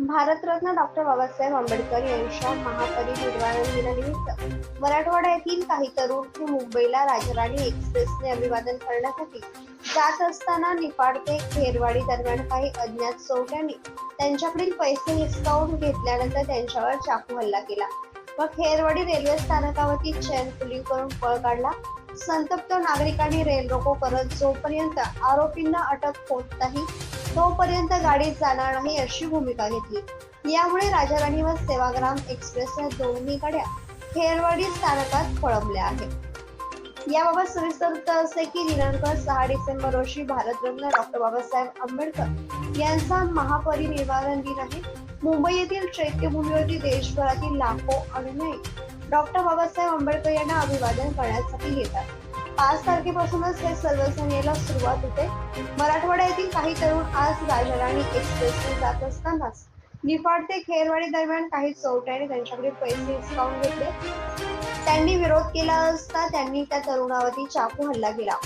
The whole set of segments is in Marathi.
भारतरत्न डॉक्टर बाबासाहेब आंबेडकर यांच्या महापरिनिर्वाण दिनानिमित्त मराठवाडा येथील काही तरुण हे मुंबईला राजराणी एक्सप्रेसने अभिवादन करण्यासाठी जात असताना निफाड ते खेरवाडी दरम्यान काही अज्ञात चोरट्यांनी त्यांच्याकडील पैसे हिसकावून घेतल्यानंतर त्यांच्यावर चाकू हल्ला केला. व खेरवाडी रेल्वे स्थानकावरती चैन खुली करून पळ काढला. संतप्त नागरिकांनी रेल रोको करत जोपर्यंत आरोपींना अटक होत नाही तोपर्यंत गाडीत जाणार नाही अशी भूमिका घेतली. यामुळे राजाराणी व सेवाग्राम एक्सप्रेसच्या दोन्ही गाड्या खेरवाडी स्थानकात पळवल्या आहेत याबाबत सविस्तर असे की दिनांक सहा डिसेंबर रोजी भारतरत्न डॉक्टर बाबासाहेब आंबेडकर यांचा महापरिनिर्वाण दिन आहे. मुंबई येथील चैत्यभूमीवरती देशभरातील लाखो अनुयायी डॉक्टर बाबासाहेब आंबेडकर यांना अभिवादन करण्यासाठी येतात. पाच तारखेपासूनच हे सर्वसेनेला सुरुवात होते. मराठवाड्यातील काही तरुण आज राजाराणी एक्सप्रेसने जात असतानाच निफाड ते खेरवाडी दरम्यान काही चोरट्याने त्यांच्याकडे पैसे हिसकावून घेतले. त्यांनी विरोध केला असता त्यांनी त्या तरुणावरती चाकू हल्ला केला.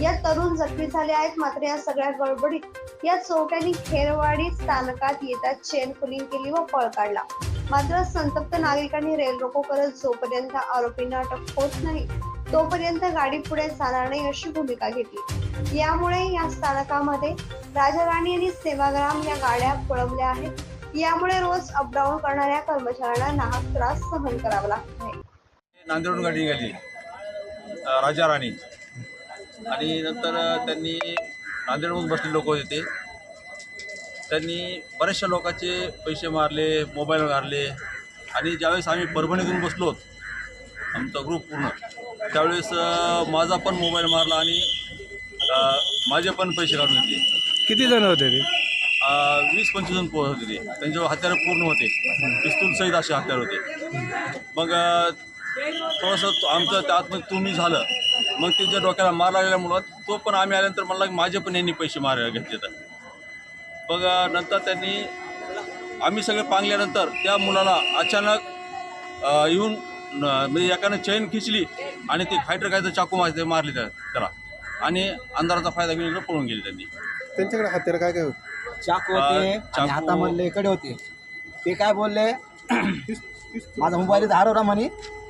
या तरुण जखमी झाले आहेत मात्र या सगळ्या गडबडीत या चोरट्यांनी खेरवाडी स्थानकात येतात चेन पुलिंग केली व पळ काढला. मात्र संतप्त नागरिकांनी रेल रोको करत जोपर्यंत आरोपींना अटक होत नाही तोपर्यंत गाडी पुढे जाणार नाही अशी भूमिका घेतली. यामुळे या स्थानकामध्ये राजाराणी आणि सेवाग्राम या गाड्या पळवल्या आहेत. यामुळे रोज अपडाऊन करणाऱ्या कर्मचाऱ्यांना नाहक त्रास सहन करावा लागत आहे. नांदेडून गाडी निघाली. राजा राणी. आणि नंतर त्यांनी नांदेडमधून बसले लोक होते ते. त्यांनी बऱ्याचशा लोकांचे पैसे मारले मोबाईल मारले आणि ज्यावेळेस आम्ही परभणीतून बसलो आमचा ग्रुप पूर्ण. त्यावेळेस माझा पण मोबाईल मारला आणि माझे पण पैसे काढून घेतले. किती जण होते ते? वीस पंचवीस जण पोहोच होते ते. त्यांच्यावर हत्यारं पूर्ण होते. पिस्तूल सहित असे हत्यार होते. मग थोडंसं आमचं त्या आतमध्ये तुम्ही झालं. मग त्याच्या डोक्याला मार लागल्यामुळं तो पण आम्ही आल्यानंतर मला माझे पण यांनी पैसे मार घेतले तर. मग नंतर त्यांनी आम्ही सगळे पांगल्यानंतर त्या मुलाला अचानक येऊन म्हणजे एकानं चैन खिचली आणि ते फायटर काय चाकू मारते मारले त्या- त्याला. आणि अंधाराचा फायदा घेऊन इकडे पळून गेले त्यांनी. त्यांच्याकडे हत्यार काय काय होते? चाकू होते आणि चाकू- हातामधले कडे होते. ते काय बोलले? माझा मोबाईल इथं हरवला म्हणे.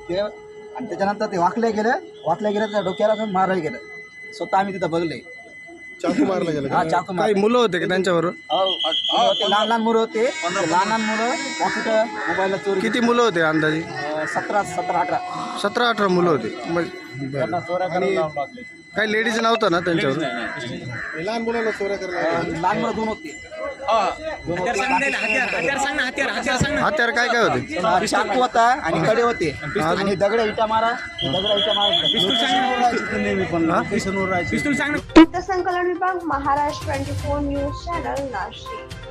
ते आणि त्याच्यानंतर ते वाकले गेले. वाकले गेले त्या डोक्याला पण मारायला गेलं. स्वतः आम्ही तिथं बघले. चाकू मारला गेला हा का? चाकू काही मारले. मुलं होते का त्यांच्यावर हो, ते लहान लहान मुलं होते. ते लहान लहान मुलं. पॉकेट मोबाईलला चोरी किती मुलं होते अंदाजे? सतरा सतरा अठरा. सतरा अठरा मुलं होते. मग बरं. काही लेडीज नव्हतं ना त्यांच्यावर. लहान मुलांना चोऱ्या अं, लहान मुलं दोन होते. हा. हत्यार काय काय होते? अं, चाकू होता आणि कडे होते. आणि दगड इटा मारा दगड इटा मारा. संकलन विभाग Maharashtra twenty four news channel Nashik.